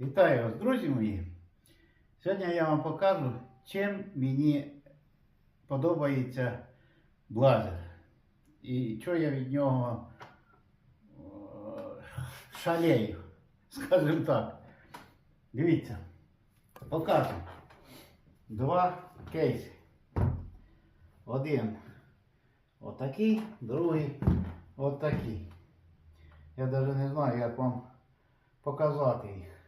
Вітаю вас, друзі мої. Сьогодні я вам покажу, чим мені подобається блазер. І що я від нього е, шалею, скажімо так. Дивіться, показую. Два кейси. Один отакий, другий отакий. Я навіть не знаю, як вам показати їх.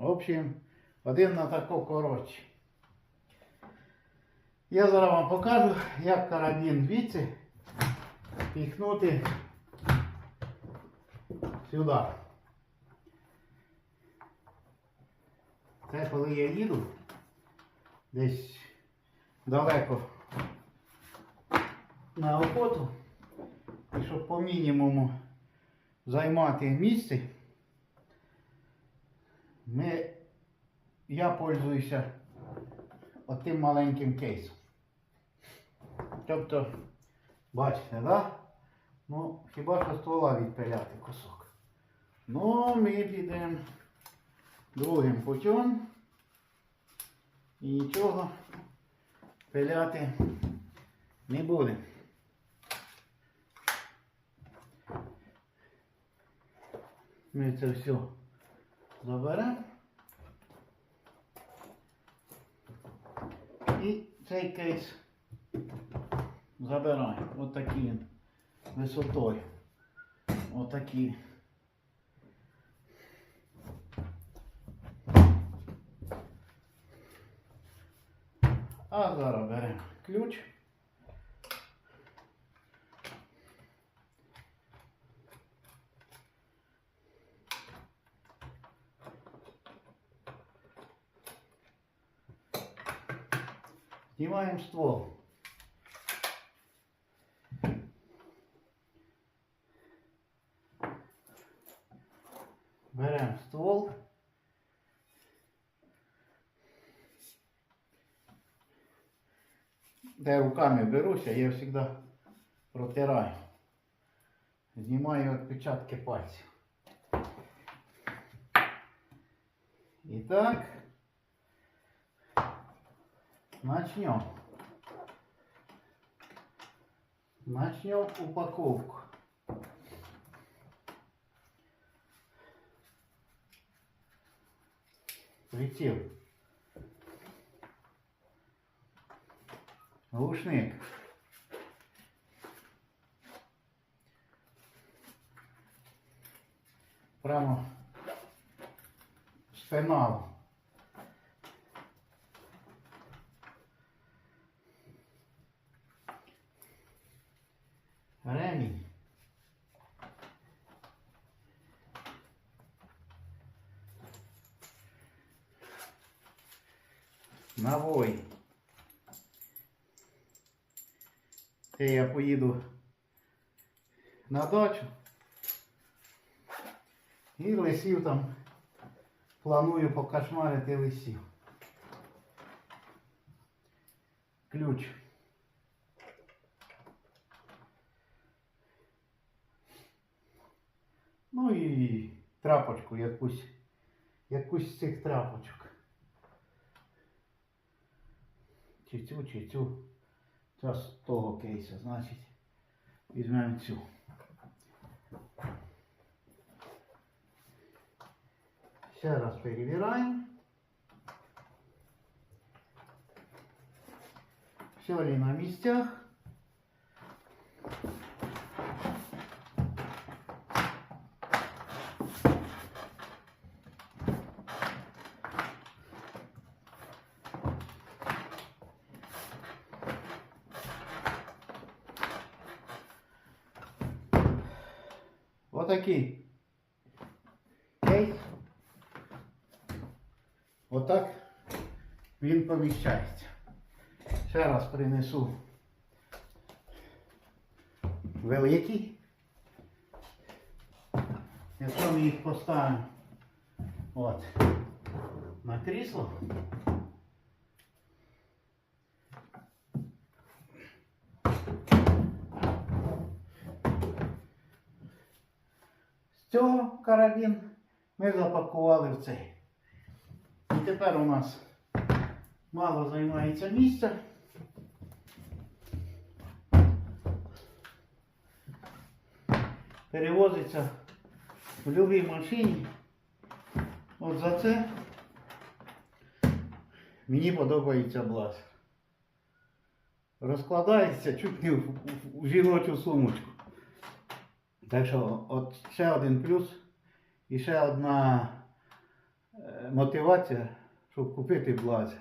В общем, один на тако коротше. Я зараз вам покажу, як карабін звідси піхнути сюди. Це коли я їду десь далеко на охоту, і щоб по мінімуму займати місце, ми, я пользуюся отим маленьким кейсом. Тобто, бачите, да? Ну, хіба що ствола відпиляти кусок. Ну, ми підемо другим путем. І нічого пиляти не будемо. Ми це все заберемо. І цей кейс забираємо. Ось такий він висотою. Отакий. А зараз беремо ключ. Знімаємо ствол. Беремо ствол. Де я руками беруся, я завжди протираю. Знімаю відпечатки пальців. І так. Начнем. Начнем упаковку. Прицел. Глушник. Прямо з Ремінь. Навой. Це я поїду на дачу. І лисів там планую покошмарити лисів. Ключ. Ну і трапочку якусь, якусь з цих трапочок. Чи цю, чи цю. Це того кейса, значить, візьмемо цю. Ще раз перевіряємо. Все ли на місцях. Отакий кейс. Отак він поміщається. Ще раз принесу великий. Якщо ми їх поставимо от, на крісло, цього карабін ми запакували в цей. І тепер у нас мало займається місця. Перевозиться в будь-якій машині. От за це мені подобається блазер. Розкладається чуть не в жіночу сумочку. Так що от ще один плюс і ще одна е, мотивація, щоб купити блазер.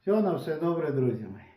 Все на все добре, друзі мої.